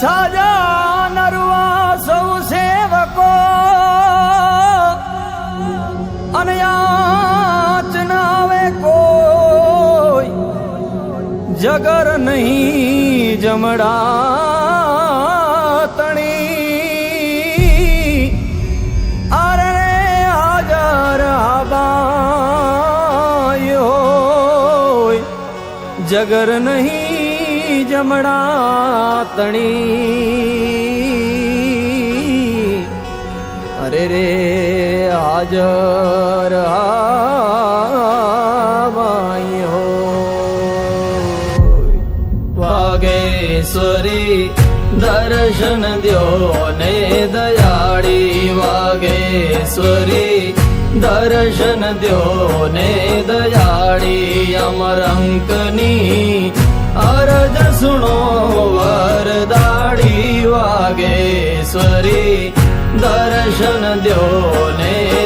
સાજા નરવા સૌ સેવકો. અને યાચનાવે કોઈ, જગર નહીં જમડા તણી. અરે હાજર હોય, જગર નહીં જમણા તણી. અરે રે, હાજર આબાય હોય વાગેશ્વરી દર્શન દ્યો ને દયાળી વાગેશ્વરી દર્શન દ્યો ને દયાળી અમરંકની દર્શન દ્યો ને દયાળી